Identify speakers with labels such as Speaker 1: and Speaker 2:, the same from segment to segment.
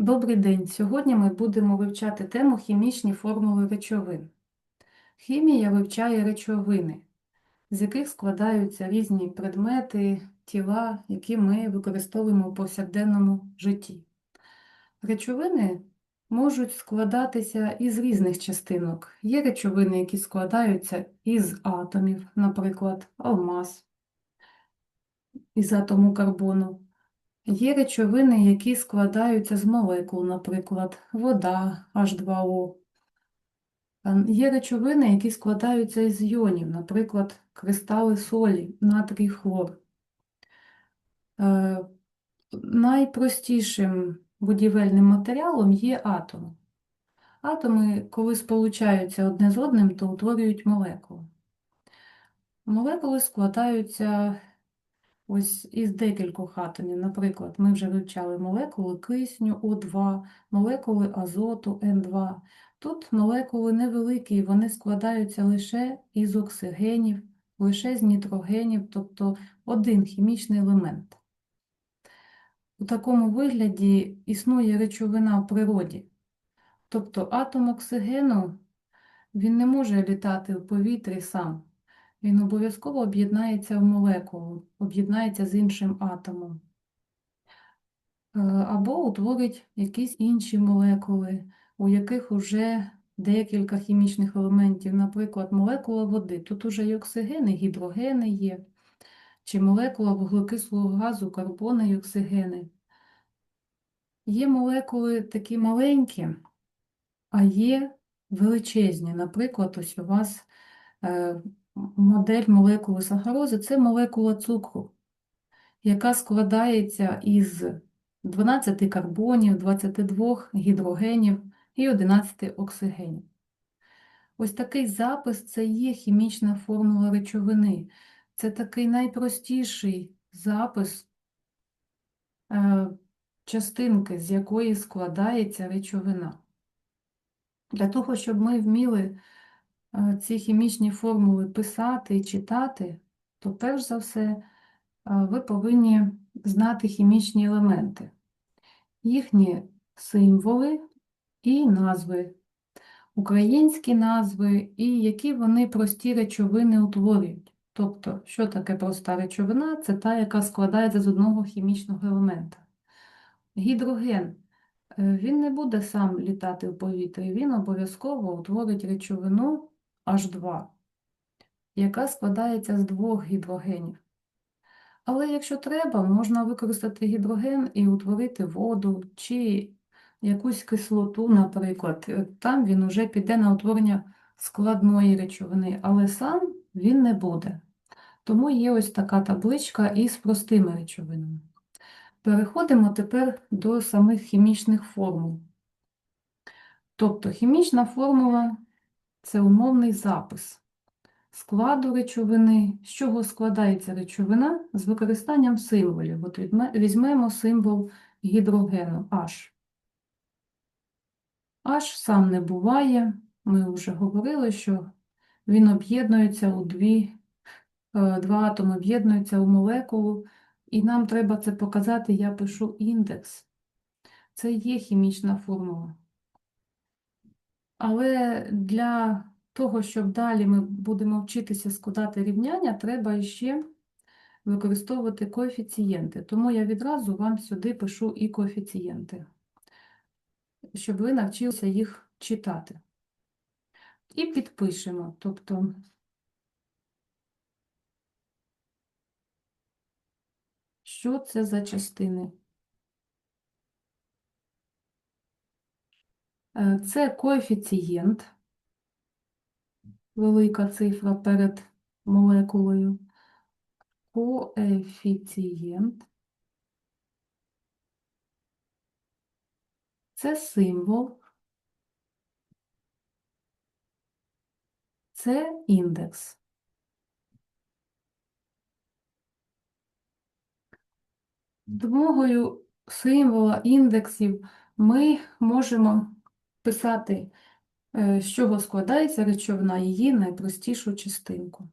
Speaker 1: Добрий день! Сьогодні ми будемо вивчати тему хімічні формули речовин. Хімія вивчає речовини, з яких складаються різні предмети, тіла, які ми використовуємо у повсякденному житті. Речовини можуть складатися із різних частинок. Є речовини, які складаються із атомів, наприклад, алмаз, із атому карбону. Є речовини, які складаються з молекул, наприклад, вода, H2O. Е, Є речовини, які складаються із іонів, наприклад, кристали солі, натрій, хлор. Е, Найпростішим будівельним матеріалом є атом. Атоми, коли сполучаються одне з одним, то утворюють молекулу. Молекули складаються ось із декількох атомів. Наприклад, ми вже вивчали молекули кисню О2, молекули азоту N2. Тут молекули невеликі, вони складаються лише із оксигенів, лише з нітрогенів, тобто один хімічний елемент. У такому вигляді існує речовина в природі. Тобто атом оксигену він не може літати в повітрі сам. Він обов'язково об'єднається в молекулу, об'єднається з іншим атомом. Е, Або утворить якісь інші молекули, у яких вже декілька хімічних елементів, наприклад, молекула води. Тут уже і оксигени, гідрогени є, чи молекула вуглекислого газу, карбони і оксигени. Є молекули такі маленькі, а є величезні. Наприклад, ось у вас е, модель молекули сахарози це молекула цукру, яка складається із 12 карбонів, 22 гідрогенів і 11 оксигенів. Ось такий запис це є хімічна формула речовини. Це такий найпростіший запис е, частинки, з якої складається речовина. Для того, щоб ми вміли ці хімічні формули писати і читати, то перш за все е, ви повинні знати хімічні елементи, їхні символи і назви, українські назви, і які вони прості речовини утворюють. Тобто, що таке проста речовина? Це та, яка складається з одного хімічного елемента. Гідроген Е, Він не буде сам літати в повітрі, він обов'язково утворить речовину H2, яка складається з двох гідрогенів. Але якщо треба, можна використати гідроген і утворити воду чи якусь кислоту, наприклад. Там він вже піде на утворення складної речовини, але сам він не буде. Тому є ось така табличка із простими речовинами. Переходимо тепер до самих хімічних формул. Тобто хімічна формула це умовний запис складу речовини, з чого складається речовина з використанням символів. От візьмемо символ гідрогену H. H сам не буває, ми вже говорили, що він об'єднується у дві, е, два атоми об'єднуються у молекулу, і нам треба це показати, я пишу індекс. Це є хімічна формула. Але для того, щоб далі ми будемо вчитися складати рівняння, треба ще використовувати коефіцієнти. Тому я відразу вам сюди пишу і коефіцієнти, щоб ви навчилися їх читати. І підпишемо, тобто що це за частини? Це коефіцієнт, велика цифра перед молекулою. Коефіцієнт. Це символ. Це індекс. Допомогою символа, індексів ми можемо писати, е, з чого складається речовина, її найпростішу частинку.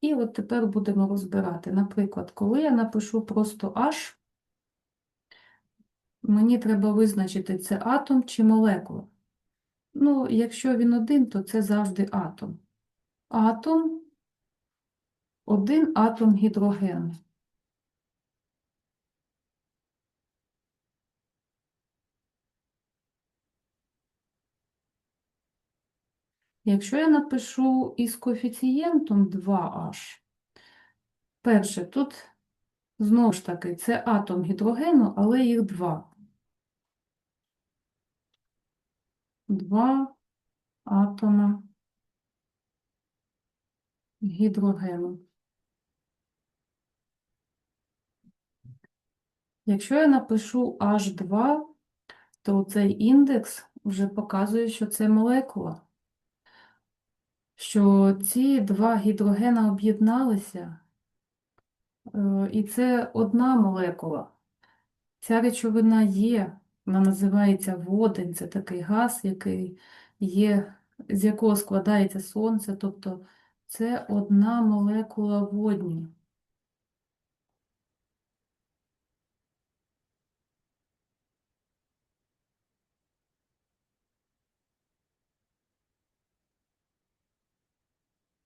Speaker 1: І от тепер будемо розбирати. Наприклад, коли я напишу просто H, мені треба визначити, це атом чи молекула. Ну, якщо він один, то це завжди атом. Атом, один атом гідрогену. Якщо я напишу із коефіцієнтом 2H, перше, тут знову ж таки це атом гідрогену, але їх два. Два атома гідрогену. Якщо я напишу H2, то цей індекс вже показує, що це молекула. Що ці два гідрогена об'єдналися, е, і це одна молекула. Ця речовина є, вона називається водень, це такий газ, який є, з якого складається сонце, тобто це одна молекула водню.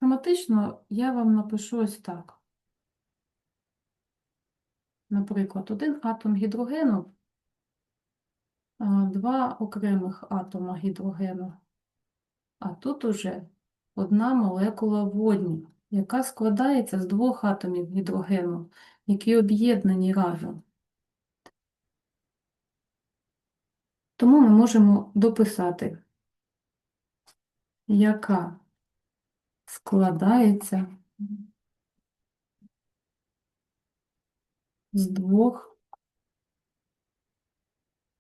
Speaker 1: Схематично я вам напишу ось так. Наприклад, один атом гідрогену, два окремих атома гідрогену, а тут уже одна молекула водню, яка складається з двох атомів гідрогену, які об'єднані разом. Тому ми можемо дописати, яка складається з двох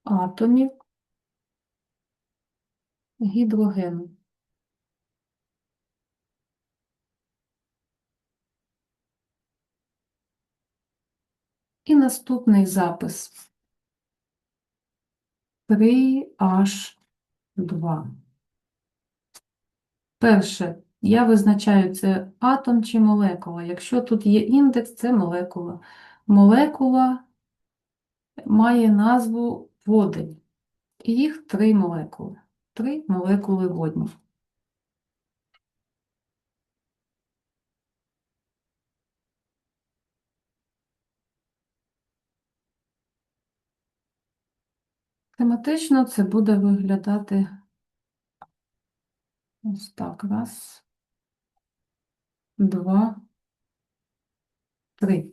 Speaker 1: атомів гідрогену. І наступний запис 3H2. Перше, я визначаю, це атом чи молекула. Якщо тут є індекс, це молекула. Молекула має назву водень. І їх три молекули. Три молекули водню. Тематично це буде виглядати ось так. Раз, два, три.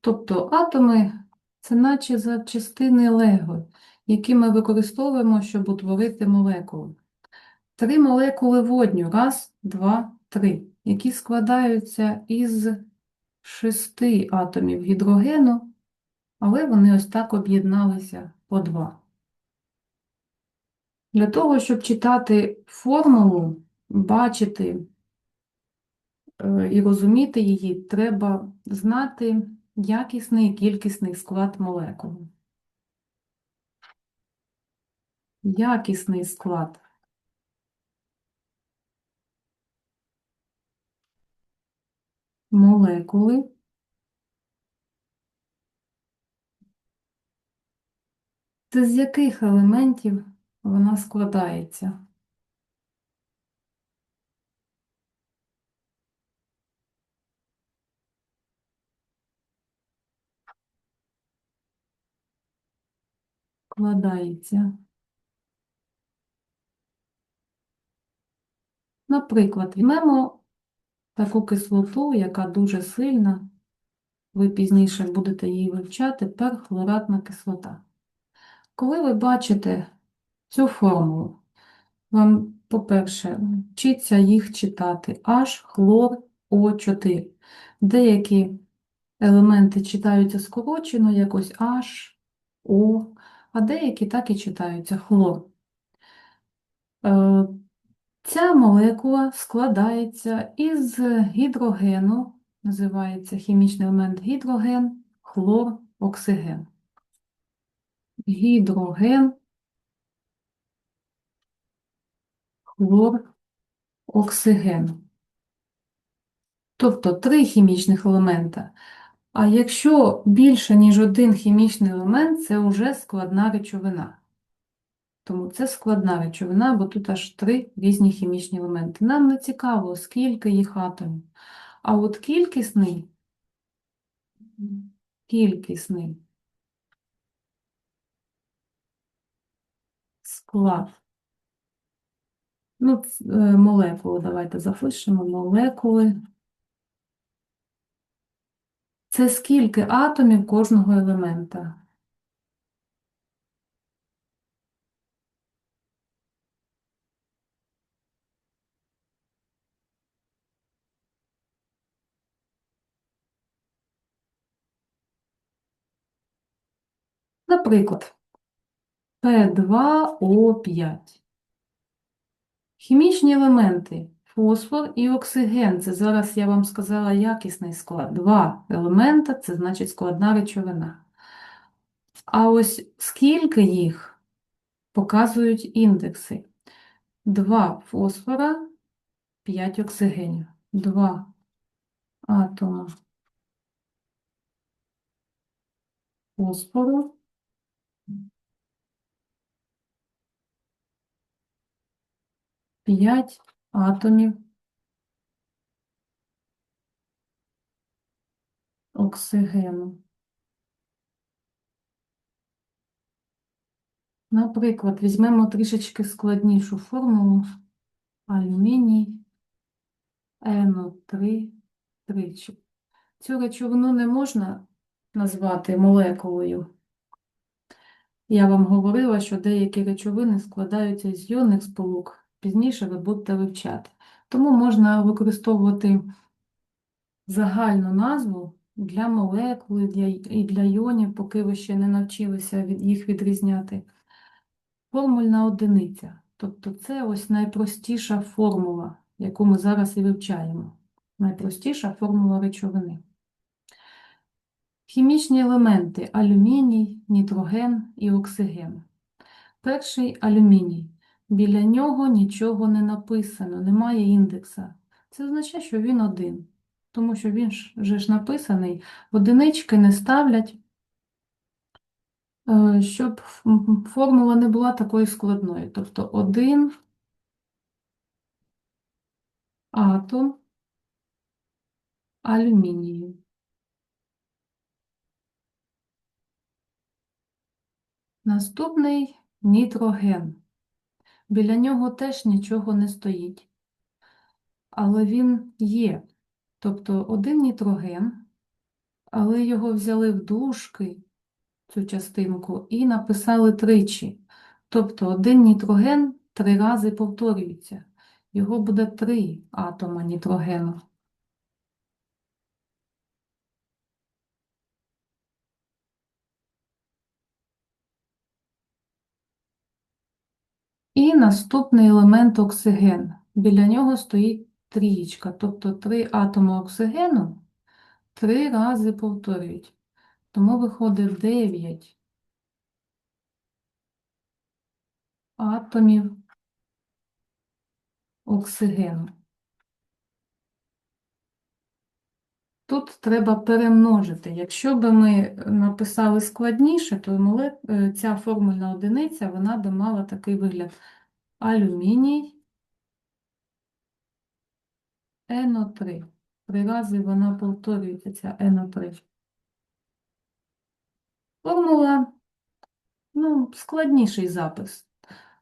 Speaker 1: Тобто атоми це наче запчастини Лего, які ми використовуємо, щоб утворити молекулу. Три молекули водню. Раз, два, три, які складаються із шести атомів гідрогену, але вони ось так об'єдналися по два. Для того, щоб читати формулу, бачити і розуміти її, треба знати якісний і кількісний склад молекул. Якісний склад. Молекули це з яких елементів вона складається? Складається. Наприклад, візьмемо таку кислоту, яка дуже сильна, ви пізніше будете її вивчати, перхлоратна кислота. Коли ви бачите цю формулу, вам, по-перше, вчиться їх читати H, хлор, О4. Деякі елементи читаються скорочено, якось H, О, а деякі так і читаються хлор. Е, Ця молекула складається із гідрогену, називається хімічний елемент гідроген, хлор, оксиген. Гідроген, хлор, оксиген. Тобто три хімічних елемента. А якщо більше, ніж один хімічний елемент, це вже складна речовина. Тому це складна речовина, бо тут аж три різні хімічні елементи. Нам не цікаво, скільки їх атомів. А от кількісний, кількісний склад. Ну, е, молекули, давайте запишемо молекули. Це скільки атомів кожного елемента? Наприклад, P2O5. Хімічні елементи фосфор і оксиген. Це зараз я вам сказала якісний склад. Два елемента це значить складна речовина. А ось скільки їх показують індекси. Два фосфора, 5 оксигенів. Два атома фосфору. П'ять атомів оксигену. Наприклад, візьмемо трішечки складнішу формулу алюміній НО3 тричі. Цю речовину не можна назвати молекулою. Я вам говорила, що деякі речовини складаються з йонних сполук. Пізніше ви будете вивчати. Тому можна використовувати загальну назву для молекул і для, і для йонів, поки ви ще не навчилися їх відрізняти. Формульна одиниця. Тобто це ось найпростіша формула, яку ми зараз і вивчаємо. Найпростіша формула речовини. Хімічні елементи алюміній, нітроген і оксиген. Перший алюміній. Біля нього нічого не написано, немає індекса. Це означає, що він один. Тому що він ж вже ж написаний, одинички не ставлять, е, щоб формула не була такою складною. Тобто один атом алюмінію. Наступний нітроген. Біля нього теж нічого не стоїть, але він є. Тобто один нітроген, але його взяли в дужки, цю частинку, і написали тричі. Тобто один нітроген три рази повторюється. Його буде три атома нітрогену. І наступний елемент оксиген. Біля нього стоїть трієчка, тобто три атоми оксигену три рази повторюють. Тому виходить 9 атомів оксигену. Тут треба перемножити. Якщо би ми написали складніше, то е, ця формульна одиниця вона би мала такий вигляд. Алюміній НО3. Три рази вона повторюється, ця НО3. Формула, ну, складніший запис.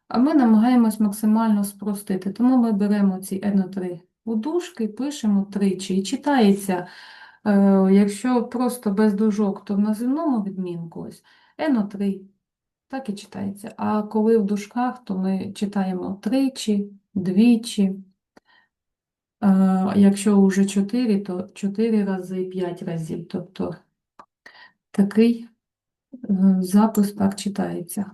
Speaker 1: А ми намагаємось максимально спростити. Тому ми беремо ці НО3 у дужки, пишемо тричі. І читається, е, якщо просто без дужок, то в називному відмінку ось НО3. Так і читається. А коли в дужках, то ми читаємо тричі, двічі. Е, Якщо вже 4, то 4 рази, 5 разів. Тобто такий е, запис так читається.